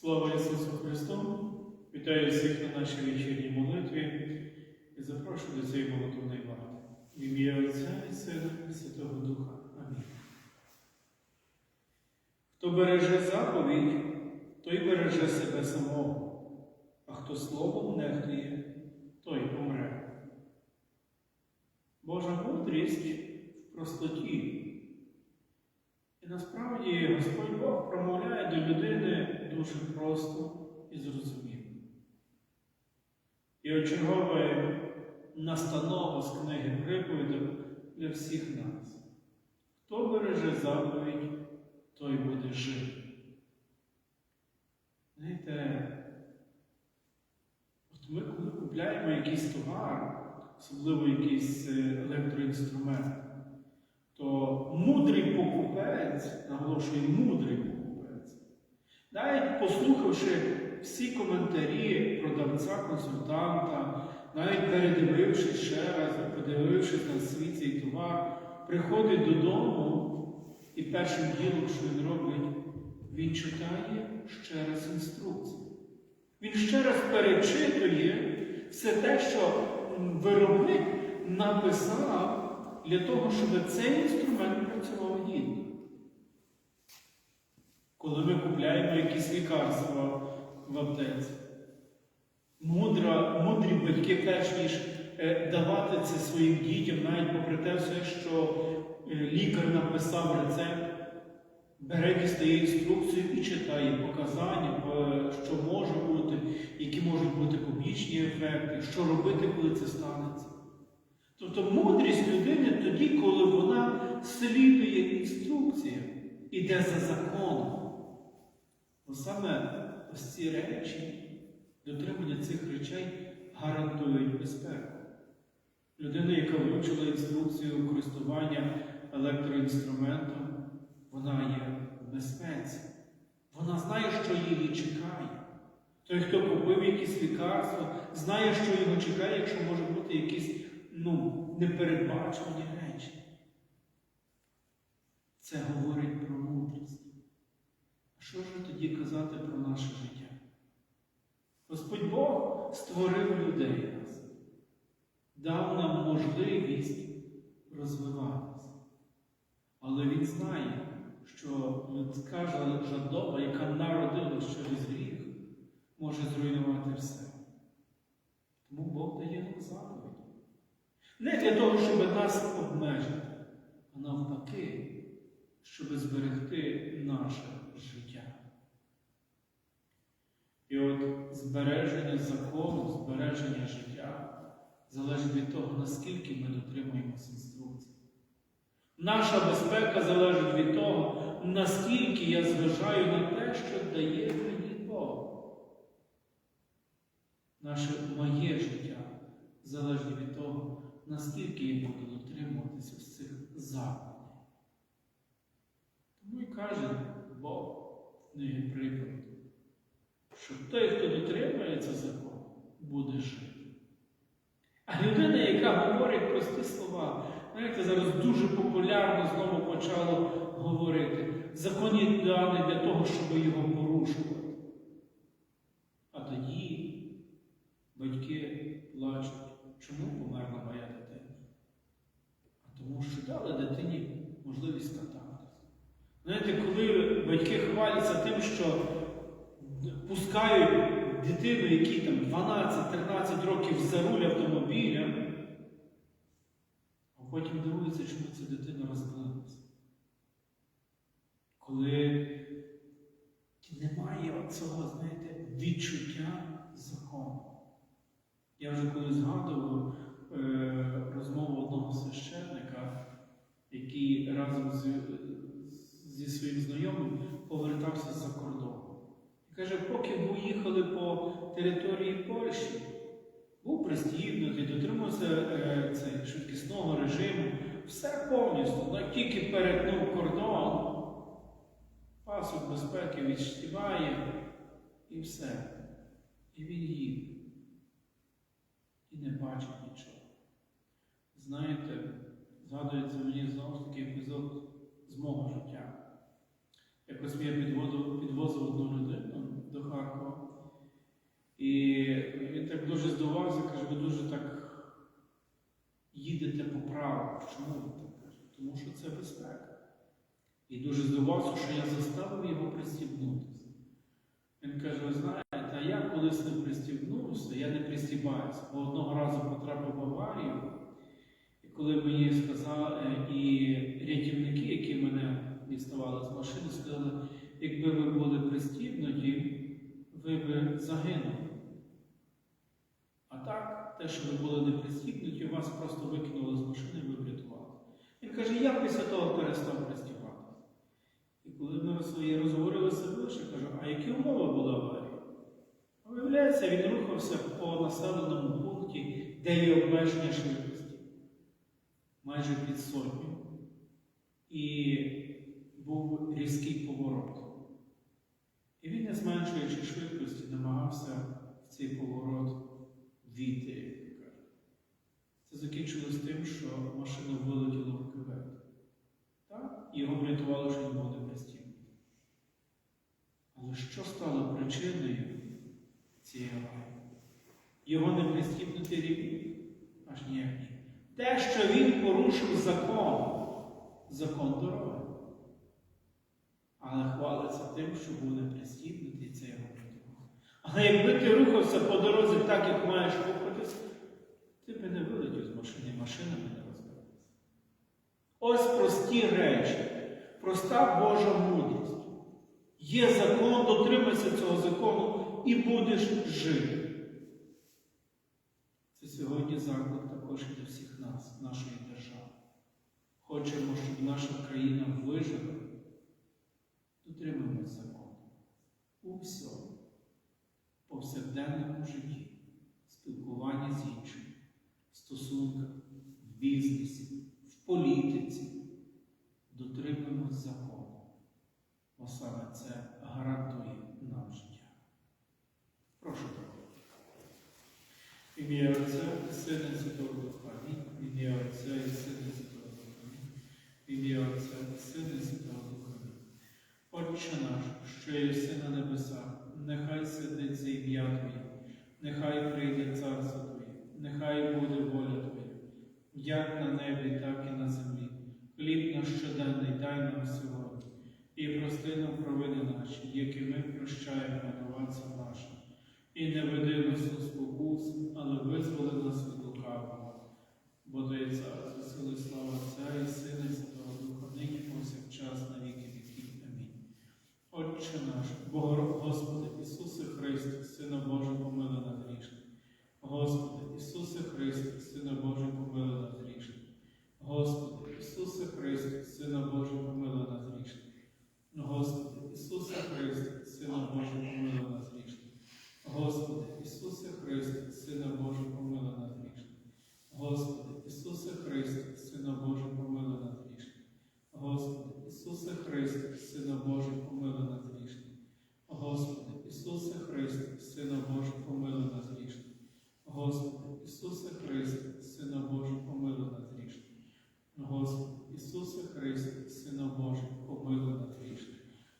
Слава Ісусу Христу! Вітаю всіх на нашій вечірній молитві і запрошую до цієї молитвної варти. В ім'я Отця і Сина і Святого Духа. Амінь. Хто береже заповідь, той береже себе самого, а хто словом нехтує, той помре. Божа мудрість в простоті. І насправді Господь Бог промовляє до людини дуже просто і зрозуміло. І очергова настанова з книги приповідок для всіх нас. Хто береже заповідь, той буде жити. Знаєте, от ми, коли купляємо якийсь товар, особливо якийсь е, електроінструмент, то мудрий покупець, наголошую, мудрий навіть послухавши всі коментарі продавця, консультанта, навіть передивившись ще раз, подивившись на свій цей товар, приходить додому і першим ділом, що він робить, він читає ще раз інструкцію. Він ще раз перечитує все те, що виробник написав для того, щоб цей інструмент працював гідно. Коли ми купляємо якісь лікарства в аптеці, мудра, мудрі батьки, перш ніж е, давати це своїм дітям, навіть попри те все, що е, лікар написав рецепт, бере дістає інструкцію і читає показання, е, що може бути, які можуть бути побічні ефекти, що робити, коли це станеться. Тобто мудрість людини тоді, коли вона слідує інструкціям, іде за законом. Саме ось ці речі, дотримання цих речей гарантують безпеку. Людина, яка вивчила інструкцію користування електроінструментом, вона є в безпеці. Вона знає, що її чекає. Той, хто купив якісь лікарства, знає, що його чекає, якщо може бути якісь ну, непередбачувані речі. Це говорить про що ж тоді казати про наше життя? Господь Бог створив людей нас, дав нам можливість розвиватися. Але Він знає, що людська жадоба, яка народилась через гріх, може зруйнувати все. Тому Бог дає нам заповідь. Не для того, щоб нас обмежити, а навпаки, щоб зберегти наше життя. І от збереження закону, збереження життя залежить від того, наскільки ми дотримуємося інструкцій. Наша безпека залежить від того, наскільки я зважаю на те, що дає мені Бог. Наше моє життя залежить від того, наскільки я буду дотримуватися з цих заповідей. Тому і каже Бог не книгі приклад, що той, хто дотримується закону, буде жити. А людина, яка говорить прості слова, знаєте, зараз дуже популярно знову почало говорити, закон є даний для того, щоб його порушувати. А тоді батьки плачуть, чому померла моя дитина? А тому що дали дитині можливість кататися. Знаєте, коли батьки хваляться тим, що пускають дитину, якій там 12-13 років за руль автомобіля, а потім дивуються, чому ця дитина розбилася. Коли немає цього, знаєте, відчуття закону. Я вже коли згадував е, розмову одного священника, який разом з, зі своїм знайомим повертався з-за кордону. І каже, поки ви їхали по території Польщі, був пристібнутий, дотримався е, цей, швидкісного режиму, все повністю, ну, тільки перетнув кордон, пасок безпеки відштіває і все. І він їде і не бачить нічого. Знаєте, згадується мені знову ж таки епізод. Якось я підвозив, підвозив одну людину до Харкова. І він так дуже здивувався, каже, ви дуже так їдете по праву. Чому ви так кажете? Тому що це безпека. І дуже здивувався, що я заставив його пристібнутися. Він каже, ви знаєте, а я колись не пристібнувся, я не пристібаюся, бо одного разу потрапив в аварію, і коли мені сказали, і рятівники, які мене діставали з машини, сказали, якби ви були пристібнуті, ви б загинули. А так, те, що ви були не пристібнуті, вас просто викинули з машини і ви врятували. Він каже, я після того перестав пристібатися. І коли ми розговорили себе, я кажу, а які умови були аварії? Виявляється, він рухався по населеному пункті, де є обмеження швидкості, майже під сотню. І був різкий поворот. І він, не зменшуючи швидкості, намагався в цей поворот війти, як ви кажете. Це закінчилось тим, що машина вилетіла в кювет. І його врятувало, що він не пристібнений. Але що стало причиною цієї аварії? Його не пристібнутий рівень? Аж ніяк ні. Те, що він порушив закон, закон дороги. Але хвалиться тим, що був не пристібнутий, і це його. Але якби ти рухався по дорозі так, як маєш рухатись, ти би не вилетів з машини, машина не розбилася. Ось прості речі, проста Божа мудрість. Є закон, дотримайся цього закону і будеш жити. Це сьогодні заклик також і для всіх нас, нашої держави. Хочемо, щоб наша країна вижила. Дотримуємось закону. У всьому, повсякденному житті, спілкуванні з іншими, в стосунках, в бізнесі, в політиці. Дотримуємось закону. Бо саме це гарантує нам життя. Прошу. В ім'я Отця Сина Святого Духа. Амінь. В ім'я Отця і Сина і Святого Духа. Амінь. В ім'я Отця і Сина і Святого Духа. Амінь. Отче наш, що єси на небесах, нехай святиться ім'я Твоє, нехай прийде царство Твоє, нехай буде воля Твоя, як на небі, так і на землі. Хліб наш щоденний дай нам сьогодні, і прости нам провини наші, які ми прощаємо винуватцям нашим. І не веди нас у спокусу, але визволи нас від лукавого. Бо то є царство, сили, слава Отця і Сина, і Святого Духа, нині повсякчас на віки віків. Амінь. Отче наш, Боже, Господи, Ісусе Христе, Сина Божий, помили над грішним. Господи, Ісусе Христе, Сина Божий, помили над грішним. Господи, Ісусе Христе, Сина Божий, помили над грішним. Господи, Ісусе Христе, Сина Божий, помили над грішним. Господи, Ісусе Христе, Сина Божий, помили над грішним. Господи, Ісусе Христе, Сина Божий, помили над грішним. Господи, Ісусе Христе, Сина Божий, помили над грішним. Господи, Ісусе Христе, Сина Божий, помили над грішним. Господи, Ісусе Христе, Сина Божий, помили над грішним. Господи, Ісусе Христе, Сина Божий, помили над грішним.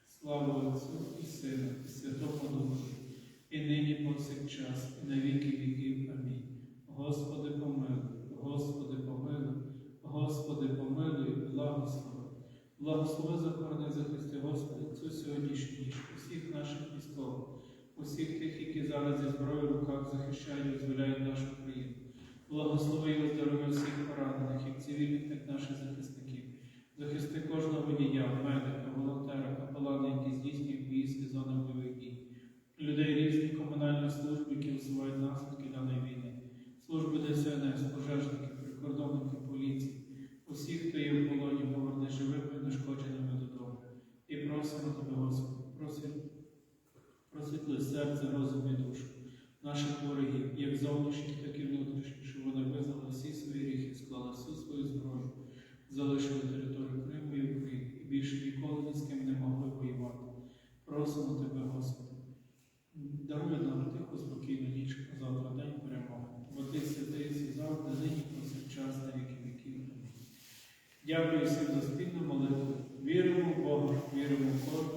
Слава Отцю і Сину, і Святому Духу, і нині повсякчас, і на віки віків. Амінь. Господи, помилуй, Господи, помилуй, Господи, помилуй, благослови. Благослови захорони захисти, Господи, цю сьогоднішню ніч, усіх наших військових, усіх тих, які зараз зі зброєю в руках захищають і визволяють нашу країну. Благослови і здоров'я всіх поранених, як цивільних, так наших захисників. Захисти кожного водія, медика, волонтера, капелана, які здійснюють з зони бойових дій, людей різних комунальних служб, які усувають наслідки даної війни, служби ДСНС, пожежників, прикордонників, поліції, усіх, хто є в полоні, поверни живими і нешкодженими додому. І просимо тебе, Господи, просвіт, просвітли серце, розум і душу наших ворогів, як зовнішніх, так і внутрішніх, щоб вони визнали всі свої гріхи, склали всю свою зброю, залишили територію Криму і України і більше ніколи ні з ким не могли воювати. Просимо тебе, Господи, Даруй нам тиху, спокійну ніч, а завтра день перемоги. Бо ти святий і завжди, нині повсякчас на віки віків. Дякую всім за спільну молитву. Віримо в Бога, віримо в Бога.